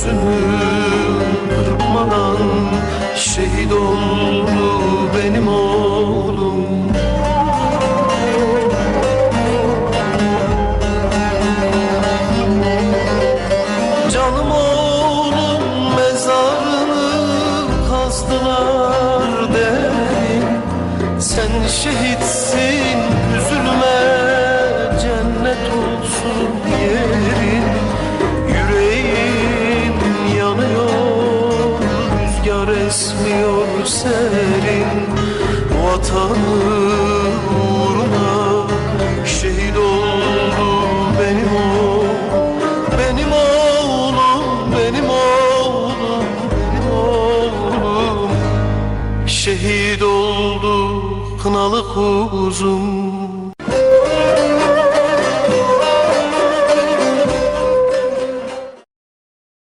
gözünü kırpmadan Şehit oldu benim oğlum. Canım oğlum mezarını kazdılar derin Sen şehitsin üzülme cennet olsun esmiyor serin Vatanı uğruna. Şehit oldu benim oğlum benim oğlum, benim oğlum, benim oğlum. Şehit oldu kınalı kuzum